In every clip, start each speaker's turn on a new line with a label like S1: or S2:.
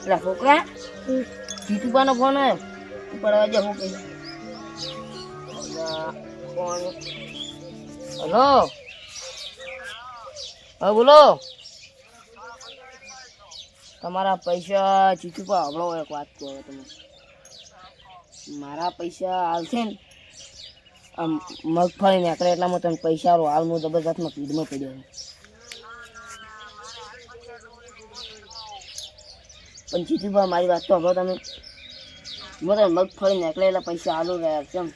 S1: પેલા છોકરા જીતુબાનો ફોન આવ્યો પડવા જા હું કહી ફોન હલો. હા, બોલો. તમારા પૈસા જીતુબા હમણો એક વાત કહો તમે મારા પૈસા આવશે ને, આમ મગફળી નીકળે એટલામાં તમે પૈસા આલો હાલ હું જબરજસ્તમાં પીડમાં પડ્યો પણ જીતુભા મારી વાત તો હવે તમે. બધા મગફળી નીકળે એટલે પૈસા આલો રહ્યા કેમ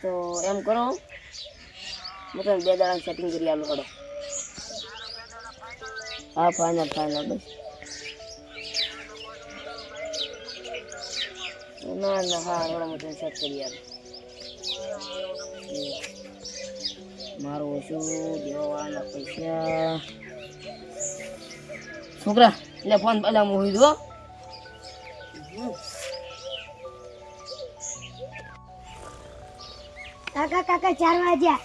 S1: તો એમ કરો. હું તમે બે દાડા સેટિંગ કરી આલો કરો હા ફાઇનલ ફાઇનલ બસ. ના ના, હા, હમણાં હું સેટ કરી આલું. મારો ઓછું દેવાવાળાના પૈસા. છોકરા એટલે ફોન પેલા મોહી દો
S2: કાકા કાકા ચાર વાગ્યા.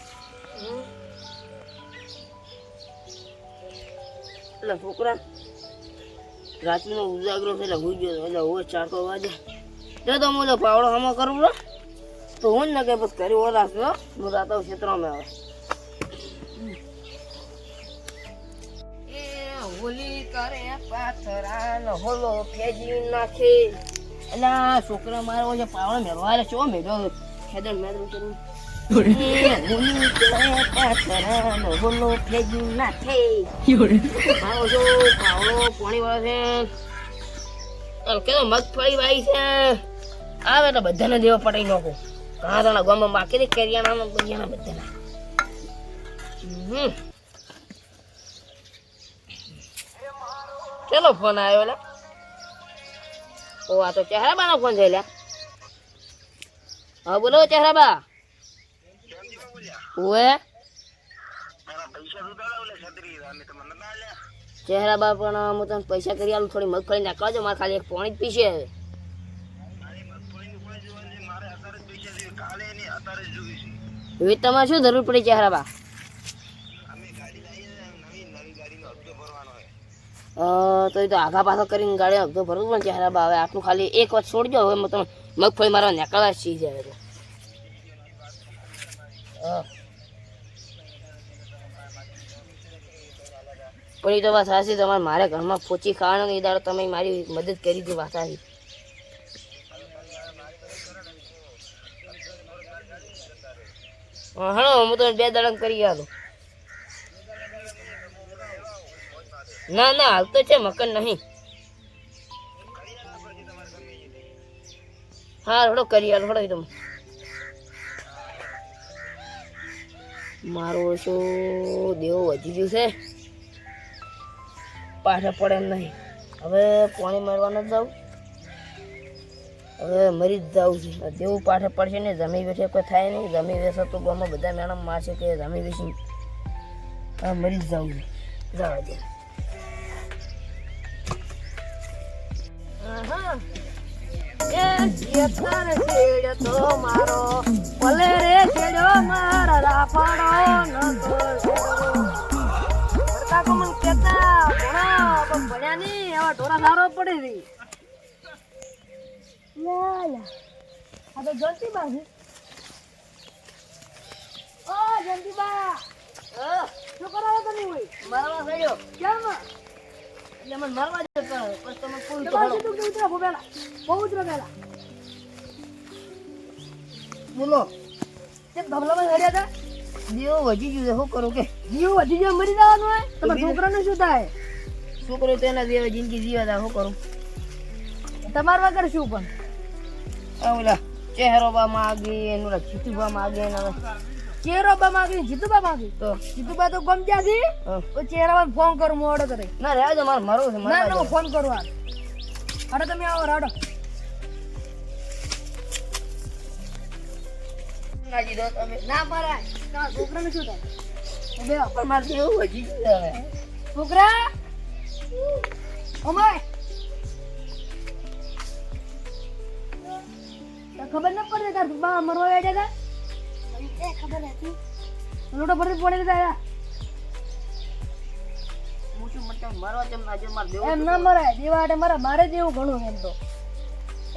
S1: એટલે છોકરા રાતનો ઉજાગરો છે એટલે હુઈ ગયો એટલે હું ચાર તો વાગે. તો તો હું પાવડો હમો કરું તો હું જ ને કે બસ કરી ઓલા છો હું. રાતો ક્ષેત્રમાં આવે. કરે પાથરા ને હોલો ફેજી નાખે. એટલે છોકરા મારો જે પાવડો મેળવા છો મેળવ્યો ખેદર મેદરું કરું એ હોલી ફેજી નાખે. મારો જો પાવડો પાણી વાળો છે. કેતો મગફળી વાઈ છે. આવે તો બધાને દેવા પટાઈ નાખો ઘણા જણા ગામમાં બાકી બરિયાણા બધાના. હમ. ચલો ફોન આવ્યો લે. ઓ આ તો ચહેરાબાનો ફોન છે લે. હા બોલો ચહેરાબા. ઓએ ચહેરાબા પણ હું તને પૈસા કરી આલું થોડી મગફળી નાખવા જો મારે ખાલી એક પાણી જ પીશે હવે. હવે તમારે શું જરૂર પડી ચહેરાબા? તો એ તો આઘા પાછા કરીને ગાડી હપ્તો ભરવું પણ ચહેરાબા આવે આટલું ખાલી એક વાત છોડજો હવે તમે મગફળી મારા નીકળવા સી જાય તો પણ એ તો વાત સાચી તમારે મારા ઘરમાં પોચી ખાવાનો એ દાડો તમે મારી મદદ કરી હતી વાત સાચી. હા, હું તો બે દાડા કરી આલો. ના ના હાલ તો છે, મકન નહીં. હા હડો કરી હાલ હડો તમે મારો શું દેવો વધી ગયું છે. પાછા પડે એમ નહીં. હવે પાણી મારવાનો જાઉં. હવે મરી જ જાઉં છે. દેવું પાછળ પડશે ને, જમી બેઠે કોઈ થાય નહીં. જમી બેસે તો ગામમાં બધા મેડમ મારશે કે જમી બેસી હા, મરી જ જાઉં છે. જવા દે. એ જેઠાણ મારો. ભલે રે છેડ્યો મારા રાફાડો નતો છેડ્યો. કાકો ભણા પણ ભણ્યા નહીં એવા ઢોરા સારો પડે રી
S2: લા લા આ તો જંતીબા છે. ઓ જંતીબા શું કરો તમે હોય
S1: મારવા થયો.
S2: કેમ?
S1: એટલે મને મારવા જ કરો પછી તમે
S2: ઉતરા ભોગેલા બહુ ઉતરા પેલા
S1: બોલો.
S2: તે ધબલામાં હર્યા હતા
S1: દીવો વધી ગયું છે શું કરું કે?
S2: જીવ વધી ગયો મરી જવાનું હોય? તમારા છોકરાને શું થાય?
S1: શું કરું એના દેવા જિંદગી જીવા હતા શું કરું?
S2: તમારા વગર શું પણ?
S1: ઓલા ચહેરો બા માગી એનું ઓલા ચીતુબા માગે એના
S2: ચહેરો બા માગી જીતુબા માગી?
S1: તો.
S2: જીતુબા તો ગમ ક્યાંથી
S1: હા.
S2: તો પર ફોન કરું મોડો કરે.
S1: ના રહેવા દો મારે મારો છે
S2: ના ના ફોન કરું આ અરે તમે આવો રાડો
S1: દો તમે.
S2: ના મરાય તમારા છોકરાને શું થાય? ઉભે આવો.
S1: પણ મારે દેવું વધી ગયું છે હવે.
S2: છોકરા! ઓમાય! ખબર ન પડે તાર બા મરવા બેઠા હતા? એ ખબર હતી લોટો ભરી પડે લીધા
S1: હું શું મતલબ મારવા જેમ આજે માર દેવો
S2: એમ ના મરાય. દેવા હાટે મરા મારે દેવું ઘણું એમ તો.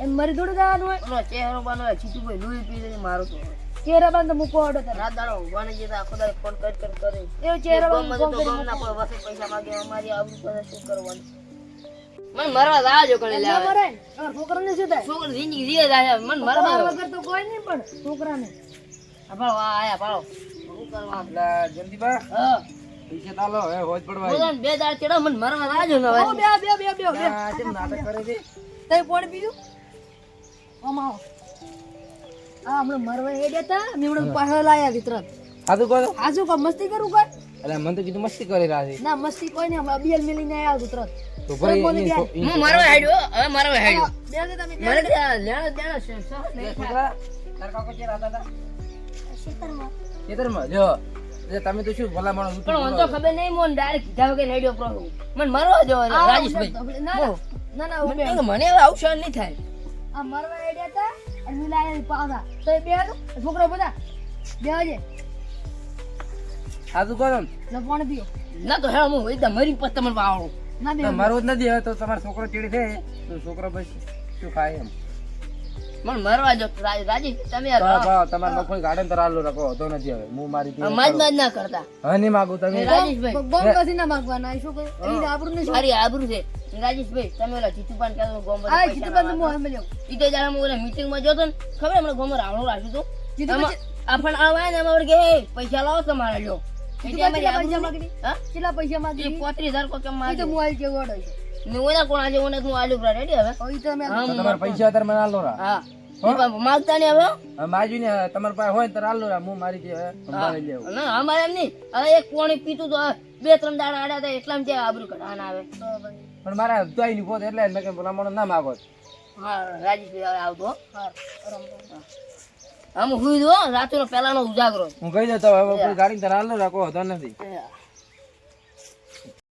S2: એમ મરી થોડું જવાનું હોય.
S1: ચહેરો બાનો છીતુભાઈ લોહી પી લઈને મારો તો.
S2: ચહેરા બંધ મૂકો ઓડો તારે.
S1: રાત દાડો ઊંઘવાને જતા આખો દાડો ફોન કર કર કરે.
S2: એ ચહેરા બાંધ
S1: તો ગમ ના પડે વસે પૈસા માંગે અમારી આવું પાસે શું કરવાનું? મને મરવા લાજો કણે લે
S2: મરે છોકરાને શું થાય?
S1: છોકરો જિંદગી જીવે જાય મને મરવા
S2: વગર તો કોઈ નહીં પણ છોકરાને.
S1: આપણો પાડો આ આયા પાડો શું કરવા
S3: એટલે જલ્દીબા
S1: હા.
S3: પૈસા તાલો હવે હોજ પડવા
S1: ને બે દાડ ચડો મને મરવા લાજો ને હવે.
S2: બે બે બે બે બે.
S3: આ નાટક કરે છે?
S2: તઈ પાણી પીધું આમ આ હમણાં મરવા મેં હમણાં પાછળ લાયા વિતરણ મસ્તી કરું કોઈ?
S3: એટલે મને તો કીધું મસ્તી કરી રહ્યા છે.
S2: ના મસ્તી કોઈ નહીં હમણાં બિયલ મિલીને આવ્યા તુરંત.
S3: તો ભાઈ
S2: બોલી
S3: એની
S2: ગયા.
S3: છો- એની
S1: હું મરવા હેડ્યો હવે મરવા હેડ્યો.
S2: બે તમે
S1: મને લેણો દેણો છે શું
S3: બે
S1: નહીં થાય.
S3: છોકરા તારા કાકો ક્યાં રહેતા હતા?
S2: ખેતરમાં
S3: ખેતરમાં જો તમે તો શું ભલા માણસ
S1: પણ મને તો ખબર નહીં મોન ડાયરેક્ટ કીધા વગર રેડિયો પ્રોગ્રામ મને મરવા જો રાજેશભાઈ.
S2: ના ના
S1: મને આવું હવે નહીં થાય.
S2: આ મરવા હેડ્યા હતા અને મેં લાયા પાછા તો એ બે હાલો, છોકરો બધા બે હજે
S3: સાધુ કહો
S2: ને પાણી પીઓ
S1: ના તો હે હું એકદમ મરી પછી તમને
S2: ના બે
S3: તો જ નથી હવે તો તમારો છોકરો ચીડી થાય તો છોકરો પછી શું ખાય એમ
S1: મને મરવા જો રાજી તમે યાર
S3: તમારે કોઈ ગાર્ડન તો રાલો રાખો તો નથી હવે હું મારી
S1: માજ માજ ના કરતા
S3: હવે નહીં માગું તમે
S1: રાજેશભાઈ
S2: ગોમ કસી ના માગવાના શું કહે એ આપણું ને શું
S1: મારી છે રાજેશભાઈ તમે ઓલા જીતુભાઈ કહેતો ગોમ
S2: આ જીતુભાઈ તો મોહ મળ્યો
S1: ઈ તો જ્યારે હું ઓલા મીટિંગમાં જોતો ને ખબર હમણાં ગોમ રાવણો રાખ્યું
S2: તો
S1: જીતુભાઈ આપણ આવા ને એમાં કે પૈસા લાવો તમારે લ્યો.
S2: કેટલા પૈસા
S1: નહીં. હા?
S2: કેટલા પૈસા
S1: એ
S2: માગી
S1: પોત્રીસ હજાર કોઈ કેમ માગે
S2: તો મોબાઈલ જેવો ઓડો છે.
S1: ને ઓલા કોણ આજે ઓને હું આલુ પર રેડી હવે.
S3: પૈસા અત્યારે મને આલો રા
S1: હા. માગતા નહીં હવે
S3: હવે માજુ ને તમારા પાસે હોય તો આલો હું મારી રીતે સંભાળી લેવું.
S1: ના અમારે એમ નહીં હવે એક પોણી પીતું તો બે ત્રણ દાડા આડ્યા હતા એટલા જે આબરૂ કઢાના આવે.
S3: પણ મારા દુઆઈ ની પોત એટલે મેં કે ભલામણ ના માગો.
S1: હા રાજેશભાઈ હવે આવતો. આમ હુઈ દો રાત્રે પહેલાનો ઉજાગરો.
S3: હું કહી દઉં તો હવે ગાડી તારા હાલો રાખો તો નથી.